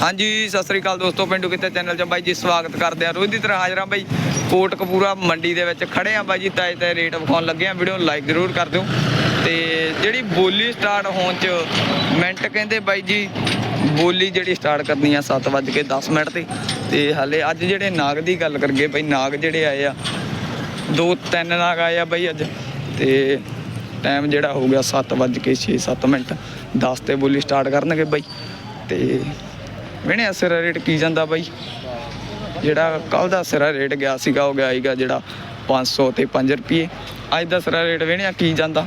ਹਾਂਜੀ, ਸਤਿ ਸ੍ਰੀ ਅਕਾਲ ਦੋਸਤੋ, ਪਿੰਡੂ ਕਿਤੇ ਚੈਨਲ 'ਚ ਬਾਈ ਜੀ ਸਵਾਗਤ ਕਰਦੇ ਆ ਰੋਜ਼ ਦੀ ਤਰ੍ਹਾਂ ਹਾਜ਼ਰਾਂ ਬਾਈ ਕੋਟ ਕਪੂਰਾ ਮੰਡੀ ਦੇ ਵਿੱਚ ਖੜੇ ਆ ਬਾਈ ਜੀ, ਤਾਏ ਤਾਏ ਰੇਟ ਵਿਖਾਉਣ ਲੱਗੇ ਆ ਵੀਡੀਓ ਨੂੰ ਲਾਈਕ ਜ਼ਰੂਰ ਕਰ ਦਿਓ। ਤੇ ਜਿਹੜੀ ਬੋਲੀ ਸਟਾਰਟ ਹੋਣ 'ਚ ਮਿੰਟ ਕਹਿੰਦੇ ਬਾਈ ਜੀ, ਬੋਲੀ ਜਿਹੜੀ ਸਟਾਰਟ ਕਰਨੀ ਆ 7:10 ਮਿੰਟ ਤੇ। ਤੇ ਹਾਲੇ ਅੱਜ ਜਿਹੜੇ ਨਾਗ ਦੀ ਗੱਲ ਕਰਗੇ ਬਾਈ, ਨਾਗ ਜਿਹੜੇ ਆਏ ਆ, ਦੋ ਤਿੰਨ ਨਾਗ ਆਏ ਆ ਬਾਈ ਅੱਜ। ਤੇ ਟਾਈਮ ਜਿਹੜਾ ਹੋ ਗਿਆ 7:06-7 ਮਿੰਟ। 10 ਤੇ ਬੋਲੀ ਸਟਾਰਟ ਕਰਨਗੇ ਬਾਈ। ਤੇ ਵਿਹਣੇ ਸਿਰਾ ਰੇਟ ਕੀ ਜਾਂਦਾ ਬਾਈ? ਜਿਹੜਾ ਕੱਲ ਦਾ ਸਿਰਾ ਰੇਟ ਗਿਆ ਸੀਗਾ, ਉਹ ਗਿਆ ਸੀਗਾ ਜਿਹੜਾ 500 ਤੇ 5 ਰੁਪਏ। ਅੱਜ ਦਾ ਸਿਰਾ ਰੇਟ ਵਿਹਣਿਆ ਕੀ ਜਾਂਦਾ?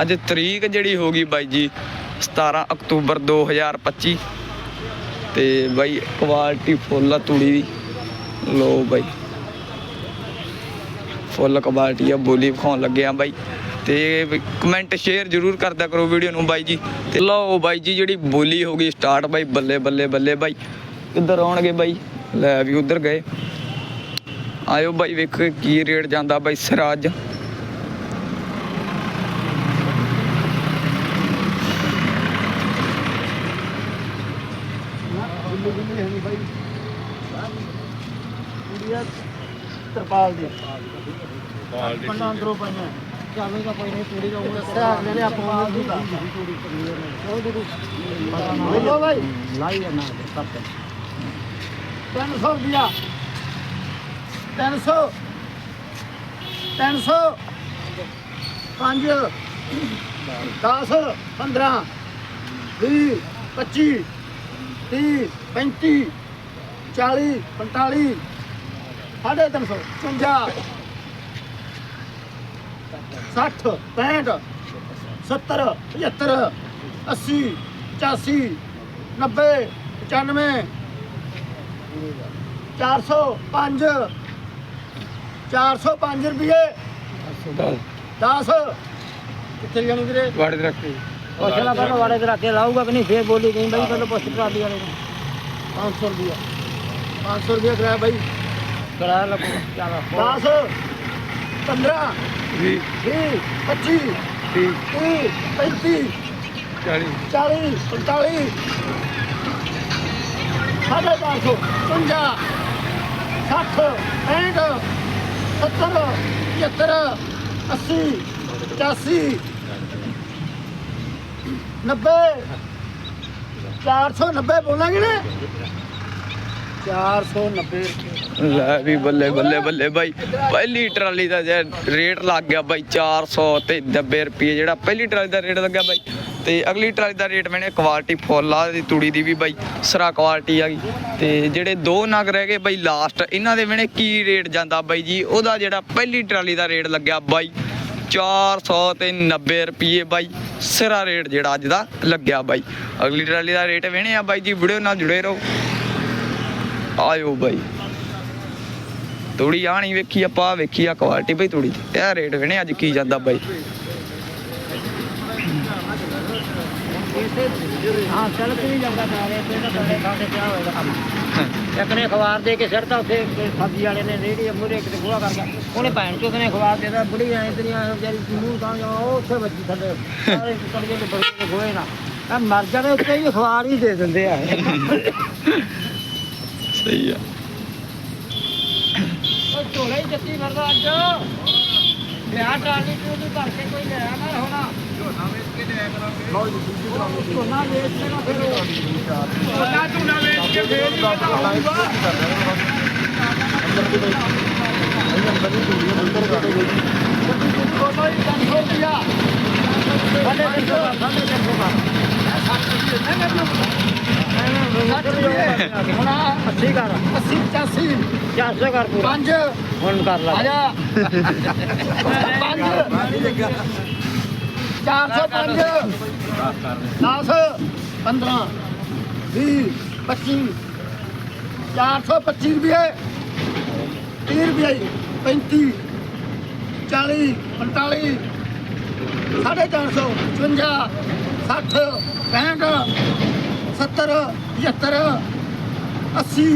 ਅੱਜ ਤਰੀਕ ਜਿਹੜੀ ਹੋ ਗਈ ਬਾਈ ਜੀ 17 ਅਕਤੂਬਰ 2025 ਤੇ ਬਾਈ ਕੁਆਲਿਟੀ ਫੁੱਲ ਆ ਤੂੜੀ ਦੀ। ਲੋ ਬਾਈ। ਫੁੱਲ ਕੁਆਲਿਟੀ ਆ, ਬੋਲੀ ਵਿਖਾਉਣ ਲੱਗੇ ਆ ਬਾਈ। ਤੇ ਕਮੈਂਟ ਸ਼ੇਅਰ ਜਰੂਰ ਕਰਦਾ ਕਰੋ ਵੀਡੀਓ ਨੂੰ ਬਾਈ ਜੀ। ਤੇ ਲਓ ਬਾਈ ਜੀ ਜਿਹੜੀ ਬੋਲੀ ਹੋ ਗਈ ਸਟਾਰਟ ਬਾਈ ਬੱਲੇ ਬੱਲੇ ਬੱਲੇ ਬਾਈ। ਕਿੱਧਰ ਆਉਣਗੇ ਬਾਈ? ਲੈ ਵੀ ਉਧਰ ਗਏ। ਆਇਓ ਬਾਈ ਵੇਖੋ ਕੀ ਰੇਟ ਜਾਂਦਾ ਬਾਈ ਸਿਰਾਜ। ਤਰਪਾਲ ਦੀ। ਪੰਨਾ ਅੰਦਰੋਂ ਪਾਈਆਂ। ਚੱਲੇਗਾ ਕੋਈ ਨਹੀਂ ਪੂਰੀ ਰਹੂਗਾ ਸਾਹ ਲੈ ਆਪਾਂ ਦੀ ਪੂਰੀ ਉਹ ਦੇਖੋ ਲੋ ਭਾਈ ਲਾਈ ਨਾ ਸਭ ਤੇ 300 ਦਿਆ 300 300 5 10 15 20 25 30 35 40 45 ਸਾਢੇ ਤਿੰਨ ਸੌ। 55 60 65 70 75 80 85 90 95 405 405 ਰੁਪਏ 10 ਕਿੱਥੇ ਜਾਣੀ ਵੀਰੇ? ਵਾੜੇ ਦੇ ਰੱਖੇ। ਉਹ ਚਲਾ ਪਹਿਲਾਂ ਵਾੜੇ ਤੇ ਰੱਖ ਲਾਊਗਾ ਕਿ ਨਹੀਂ? ਫੇਰ ਬੋਲੀ ਗਈ ਬਈ ਪਹਿਲਾਂ ਪੁੱਛ ਵਾਲੇ ਨੂੰ। 500 ਰੁਪਏ 500 ਰੁਪਏ ਕਰਾਇਆ ਬਾਈ। ਕਰਾਇਆ ਲੱਗੂ ਚੱਲ 10 15 20 20 25 30 30 35 40 40 45 ਸਾਢੇ ਚਾਰ ਸੌ 50 60 65 70 75 80 85 90 490 ਬੋਲਾਂਗੇ ਨੇ 490 ਲੈ ਵੀ ਬੱਲੇ ਬੱਲੇ ਬੱਲੇ ਬਾਈ। ਪਹਿਲੀ ਟਰਾਲੀ ਦਾ ਜੇ ਰੇਟ ਲੱਗ ਗਿਆ ਬਾਈ 400 ਤੇ 90 ਰੁਪਏ ਜਿਹੜਾ ਪਹਿਲੀ ਟਰਾਲੀ ਦਾ ਰੇਟ ਲੱਗਿਆ ਬਾਈ। ਤੇ ਅਗਲੀ ਟਰਾਲੀ ਦਾ ਰੇਟ ਮੈਨੇ ਕੁਆਲਿਟੀ ਫੁੱਲ ਆ ਦੀ ਤੂੜੀ ਦੀ ਵੀ ਬਾਈ, ਸਰਾ ਕੁਆਲਿਟੀ ਆ ਗਈ। ਤੇ ਜਿਹੜੇ ਦੋ ਨਗ ਰਹਿ ਗਏ ਬਾਈ ਲਾਸਟ ਇਹਨਾਂ ਦੇ ਮੈਨੇ ਕੀ ਰੇਟ ਜਾਂਦਾ ਬਾਈ ਜੀ? ਉਹਦਾ ਜਿਹੜਾ ਪਹਿਲੀ ਟਰਾਲੀ ਦਾ ਰੇਟ ਲੱਗਿਆ ਬਾਈ 400 ਤੇ 90 ਰੁਪਏ ਬਾਈ, ਸਿਰਾ ਰੇਟ ਜਿਹੜਾ ਅੱਜ ਦਾ ਲੱਗਿਆ ਬਾਈ। ਅਗਲੀ ਟਰਾਲੀ ਦਾ ਰੇਟ ਵੇਣੇ ਆ ਬਾਈ ਜੀ, ਵੀਡੀਓ ਨਾਲ ਜੁੜੇ ਰਹੋ। ਆਇਓ ਬਾਈ। ਤੂੜੀ ਆਣੀ ਵੇਖੀ, ਆਪਾਂ ਵੇਖੀ ਆ ਕੁਆਲਿਟੀ ਬਈ ਤੂੜੀ ਦੀ। ਇਹ ਰੇਟ ਵੇਣੇ ਅੱਜ ਕੀ ਜਾਂਦਾ ਬਾਈ। ਹਾਂ, ਚੱਲ ਕੇ ਵੀ ਜਾਂਦਾ ਨਾਲੇ ਤੇ ਨਾ ਸਾਡੇ ਸਾਡੇ ਕਿਆ ਹੋਏਗਾ। ਕੰਮ ਇੱਕ ਨੇ ਅਖਬਾਰ ਦੇ ਕੇ ਸਿਰ ਤਾਂ ਉੱਥੇ ਸਬਜ਼ੀ ਵਾਲੇ ਨੇ ਰੇੜੀ ਮੂਰੇ ਕਿਤੇ ਗੋਹਾ ਕਰ ਗਿਆ। ਉਹਨੇ ਭੈਣ ਚੋਦ ਨੇ ਅਖਬਾਰ ਦੇ ਬੁੜੀ ਐ ਤੇਰੀਆਂ ਜਿਹੜੀ ਮੂੰਹ ਤਾਂ ਉਹ ਉੱਥੇ ਵੱਜੀ ਥੱਲੇ। ਸਾਰੇ ਕੜਗੇ ਦੇ ਬੜੇ ਦੇ ਨਾ। ਮਰ ਜਾਣੇ ਉੱਤੇ ਹੀ ਅਖਬਾਰ ਹੀ ਦੇ ਦਿੰਦੇ ਆ। ਸਹੀ ਆ। ਉਹ ਝੋਲਾ ਹੀ ਜੱਤੀ ਮਰਦਾ ਅੱਜ। ਲਿਆ ਟਰਾਲੀ ਕਿਉਂ ਨਹੀਂ ਭਰ ਕੇ ਕੋਈ ਲਿਆ ਨਾ ਹੋਣਾ। ਝੋਨਾ ਵੇਚ ਕੇ ਲਿਆ ਕਰਾਂਗੇ। ਝੋਨਾ ਵੇਚ ਕੇ ਨਾ ਫਿਰ। ਝੋਨਾ ਝੋਨਾ ਵੇਚ ਕੇ ਫੇਰ ਹੀ ਪਤਾ ਹੋਊਗਾ। ਝੋਨਾ ਹੀ 300 ਰੁਪਿਆ ਸਾਡੇ 300 ਸਾਡੇ 300 ਹੁਣ 80 ਕਰ 80 85 400 ਕਰ ਪੂਰਾ 5 ਹੁਣ ਕਰ ਲਾ ਆਜਾ 5 405 10 15 20 25 425 ਰੁਪਏ 30 ਰੁਪਏ 35 40 45 ਸਾਢੇ 400 55 60 65 70 75 80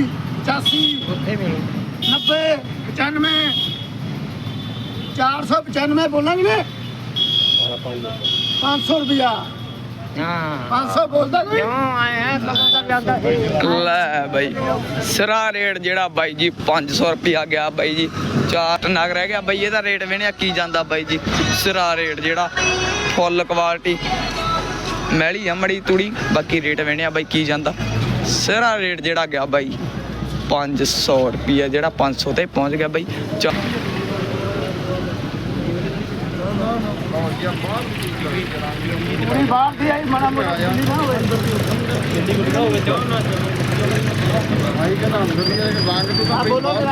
85 ਉੱਥੇ ਮਿਲੋ 90 95 495 ਬੋਲਾਂਗੇ ਨੇ 500 ਰੁਪਿਆ ਹਾਂ। 500 ਬੋਲਦਾ ਕੋਈ? ਕਿਉਂ ਆਏ ਹੈ? ਕਦੋਂ ਦਾ ਜਾਂਦਾ ਸੀ ਲੈ ਬਾਈ ਸਿਰਾ ਰੇਟ ਜਿਹੜਾ ਬਾਈ ਜੀ 500 ਰੁਪਿਆ ਗਿਆ ਬਾਈ ਜੀ। ਚਾਰ ਨਗ ਰਹਿ ਗਿਆ। ਬਾਈ ਇਹਦਾ ਰੇਟ ਵੇਣਿਆ ਕੀ ਜਾਂਦਾ ਬਾਈ ਜੀ? ਸਿਰਾ ਰੇਟ ਜਿਹੜਾ ਫੁੱਲ ਕੁਆਲਿਟੀ ਮੈਲੀ ਆ ਅਮੜੀ ਤੁੜੀ। ਬਾਕੀ ਰੇਟ ਵੇਣਿਆ ਬਾਈ ਕੀ ਜਾਂਦਾ। ਸਿਰਾ ਰੇਟ ਜਿਹੜਾ ਗਿਆ ਬਾਈ 500 ਰੁਪਿਆ ਜਿਹੜਾ 500 ਤੇ ਪਹੁੰਚ ਗਿਆ ਬਾਈ। ਚਾ- ਬਾਹਰ ਦੀ ਆਈ ਮਣਾ ਮੋਟਾ ਜਿੰਨੀ ਨਾ ਹੋਵੇ ਭਾਈ ਕਹਿੰਦਾ ਹਮ ਦੁਨੀਆ ਦੇ ਵਾਂਗ ਤੂੰ ਤਾਂ ਬੋਲੋ ਤੇ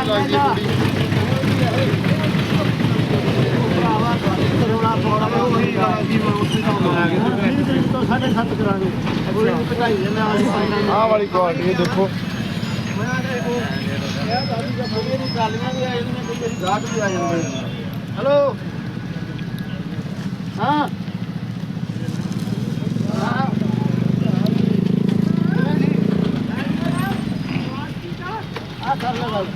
ਆਹ ਵਾਲੀ ਕੁਆਲਿਟੀ ਦੇਖੋ। ਹੈਲੋ? ਹਾਂ। ਹਾਂ ਆ ਕਰ ਲੈ ਗੱਲ।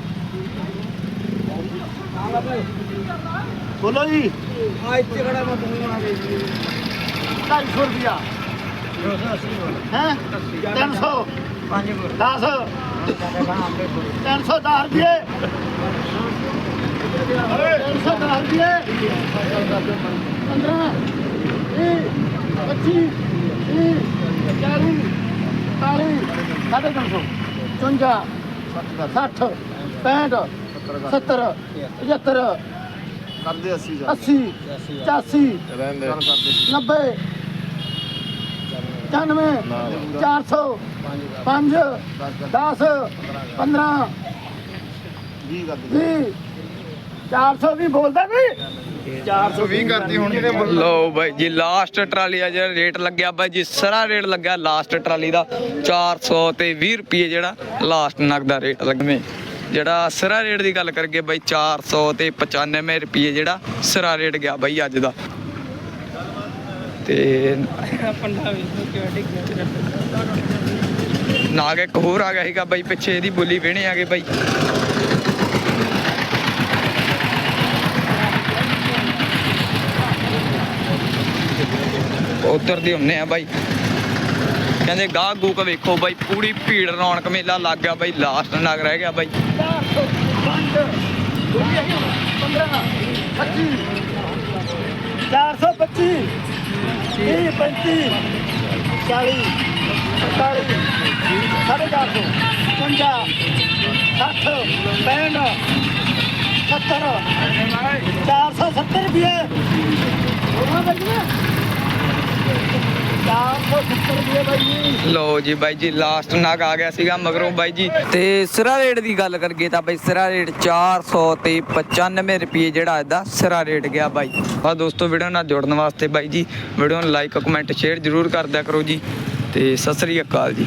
ਬੋਲੋ ਜੀ। ਆ ਇੱਥੇ ਖੜਾ ਮੈਂ ਤੁਹਾਨੂੰ ਆ ਗਈ 250 ਰੁਪਿਆ ਹੈ? 300 ਪੰਜ ਗੁਰ 10 310 ਰੁਪਏ। 310 ਰੁਪਏ। 15 20 25 30 40 40 ਸਾਢੇ ਤਿੰਨ ਸੌ। 54 60 65 70 75 ਕਰਦੇ 80 80 85 90 95 400 5 10 15 20 400 ਵੀ ਬੋਲਦਾ ਕੋਈ? 420 ਕਰਦੀ ਹੁਣ ਜਿਹਨੇ ਲੋ ਬਾਈ ਜੀ ਲਾਸਟ ਟਰਾਲੀ ਆ ਜਿਹੜਾ ਰੇਟ ਲੱਗਿਆ ਬਾਈ ਜੀ, ਸਾਰਾ ਰੇਟ ਲੱਗਿਆ ਲਾਸਟ ਟਰਾਲੀ ਦਾ 400 ਤੇ 20 ਰੁਪਏ ਜਿਹੜਾ ਲਾਸਟ ਨਗ ਦਾ ਰੇਟ ਲੱਗਵੇਂ ਜਿਹੜਾ ਸਿਰਾ ਰੇਟ ਦੀ ਗੱਲ ਕਰਗੇ ਬਾਈ 400 ਤੇ 95 ਰੁਪਏ ਜਿਹੜਾ ਸਿਰਾ ਰੇਟ ਗਿਆ ਬਾਈ ਅੱਜ ਦਾ। ਤੇ ਨਾਗ ਇੱਕ ਹੋਰ ਆ ਗਿਆ ਸੀਗਾ ਬਾਈ, ਪਿੱਛੇ ਇਹਦੀ ਬੋਲੀ ਵੇਣੇ ਆਗੇ ਬਾਈ। ਉਧਰ ਦੀ ਹੁੰਨੇ ਆ ਬਾਈ। ਕਹਿੰਦੇ ਗਾਹ ਗੂਕ ਵੇਖੋ ਬਾਈ, ਪੂਰੀ ਭੀੜ ਰੌਣਕ ਮੇਲਾ ਲੱਗ ਗਿਆ ਬਾਈ ਲਾਸਟ ਨਗ ਰਹਿ ਗਿਆ ਬਾਈ। 425 30 35 40 45 ਸਾਢੇ 400 50 60 65 70 470 ਰੁਪਏ ਹੋਣਾ ਬਾਈ ਜੀ 470 ਜੀ ਲੋ ਜੀ ਬਾਈ ਜੀ ਲਾਸਟ ਨਗ ਆ ਗਿਆ ਸੀਗਾ ਮਗਰੋਂ ਬਾਈ ਜੀ। ਤੇ ਸਿਰਾ ਰੇਟ ਦੀ ਗੱਲ ਕਰਗੇ ਤਾਂ ਬਾਈ, ਸਿਰਾ ਰੇਟ 400 ਤੇ 95 ਰੁਪਏ ਜਿਹੜਾ ਇਹਦਾ ਸਿਰਾ ਰੇਟ ਗਿਆ ਬਾਈ। ਆ ਦੋਸਤੋ ਵੀਡੀਓ ਨਾਲ ਜੁੜਨ ਵਾਸਤੇ ਬਾਈ ਜੀ ਵੀਡੀਓ ਨੂੰ ਲਾਈਕ ਕਮੈਂਟ ਸ਼ੇਅਰ ਜਰੂਰ ਕਰਦਿਆ ਕਰੋ ਜੀ। ਤੇ ਸਤਿ ਸ੍ਰੀ ਅਕਾਲ ਜੀ।